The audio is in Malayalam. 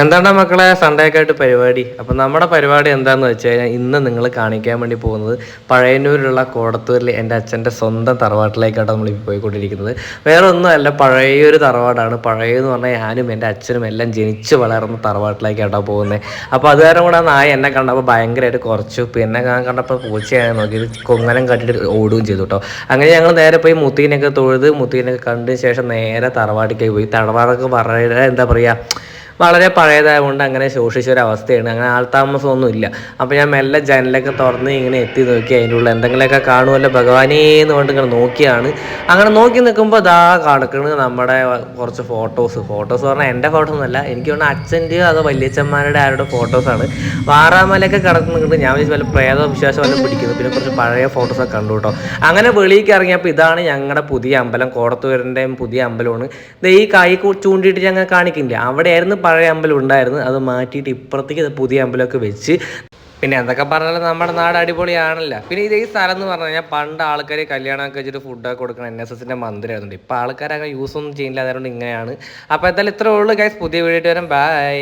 എന്താണ് മക്കളെ? സൺഡേ ഒക്കെ ആയിട്ട് പരിപാടി. അപ്പം നമ്മുടെ പരിപാടി എന്താണെന്ന് വെച്ച് കഴിഞ്ഞാൽ ഇന്ന് നിങ്ങൾ കാണിക്കാൻ വേണ്ടി പോകുന്നത് പഴയന്നൂരിലുള്ള കോടത്തൂരിൽ എന്റെ അച്ഛന്റെ സ്വന്തം തറവാട്ടിലേക്കാണ് നമ്മൾ പോയിക്കൊണ്ടിരിക്കുന്നത്. വേറെ ഒന്നുമല്ല പഴയൊരു തറവാടാണ്. പഴയെന്ന് പറഞ്ഞാൽ ഞാനും എന്റെ അച്ഛനും എല്ലാം ജനിച്ച് വളർന്ന തറവാട്ടിലേക്കാട്ടോ പോകുന്നത് അപ്പോൾ അത് കാരണം കൂടെ നായ എന്നെ കണ്ടപ്പോൾ ഭയങ്കരമായിട്ട് കുറച്ചു. പിന്നെ ഞാൻ കണ്ടപ്പോൾ പൂച്ചയാണ് നോക്കിയത്. കൊങ്ങനം കണ്ടിട്ട് ഓടുകയും ചെയ്തു കേട്ടോ അങ്ങനെ ഞങ്ങൾ നേരെ പോയി മുത്തീനൊക്കെ തൊഴുത് മുത്തീനൊക്കെ കണ്ടതിന് ശേഷം നേരെ തറവാട്ടിലേക്ക് പോയി. തറവാടൊക്കെ പറയുക എന്താ പറയുക വളരെ പഴയതായതുകൊണ്ട് അങ്ങനെ ശോഷിച്ച ഒരു അവസ്ഥയാണ് അങ്ങനെ ആൾതാമസമൊന്നും ഇല്ല അപ്പോൾ ഞാൻ മെല്ലെ ജനലൊക്കെ തുറന്ന് ഇങ്ങനെ എത്തി നോക്കി. അതിന്റെ ഉള്ളിൽ എന്തെങ്കിലുമൊക്കെ കാണുമല്ലോ ഭഗവാനേ എന്ന് പറഞ്ഞിട്ട് ഇങ്ങനെ നോക്കിയാണ്. അങ്ങനെ നോക്കി നിൽക്കുമ്പോൾ ദാ കിടക്കുന്നത് നമ്മുടെ കുറച്ച് ഫോട്ടോസ് ഫോട്ടോസ് പറഞ്ഞാൽ എന്റെ ഫോട്ടോ ഒന്നുമല്ല. എനിക്ക് തോന്നുന്നു അച്ഛന്റെയോ അതോ വല്യച്ഛന്മാരുടെ ആരുടെ ഫോട്ടോസാണ് വാറാമലൊക്കെ കിടക്കുന്നുണ്ട് ഞാൻ വല്ല പ്രേത വിശ്വാസം വല്ല പിടിക്കുന്നു. പിന്നെ കുറച്ച് പഴയ ഫോട്ടോസൊക്കെ കണ്ടു കേട്ടോ. അങ്ങനെ വെളിയിലേക്ക് ഇറങ്ങിയപ്പോൾ ഇതാണ് ഞങ്ങളുടെ പുതിയ അമ്പലം. കോടത്തൂരിന്റെയും പുതിയ അമ്പലമാണ്. ഇത് ഈ കൂ- ചൂണ്ടിയിട്ട് ഞങ്ങൾ കാണിക്കില്ല? അവിടെയായിരുന്നു പഴയ അമ്പലം ഉണ്ടായിരുന്നു. അത് മാറ്റിയിട്ട് ഇപ്പുറത്തേക്ക് പുതിയ അമ്പലമൊക്കെ വെച്ച്. പിന്നെ എന്തൊക്കെ പറഞ്ഞാലും നമ്മുടെ നാട് അടിപൊളിയാണല്ലോ. പിന്നെ ഇത് ഈ സ്ഥലം എന്ന് പറഞ്ഞു കഴിഞ്ഞാൽ പണ്ട് ആൾക്കാർ കല്യാണമൊക്കെ വെച്ചിട്ട് ഫുഡൊക്കെ കൊടുക്കണം എൻ എസ് എസിന്റെ മന്ദിരമായിരുന്നു. ഇപ്പോൾ ആൾക്കാരൊക്കെ അങ്ങനെ യൂസ് ഒന്നും ചെയ്യില്ല അതുകൊണ്ട് ഇങ്ങനെയാണ്. അപ്പോൾ എന്തായാലും ഇത്രേ ഉള്ളൂ ഗൈസ് പുതിയ വീഡിയോ വരാം. ബൈ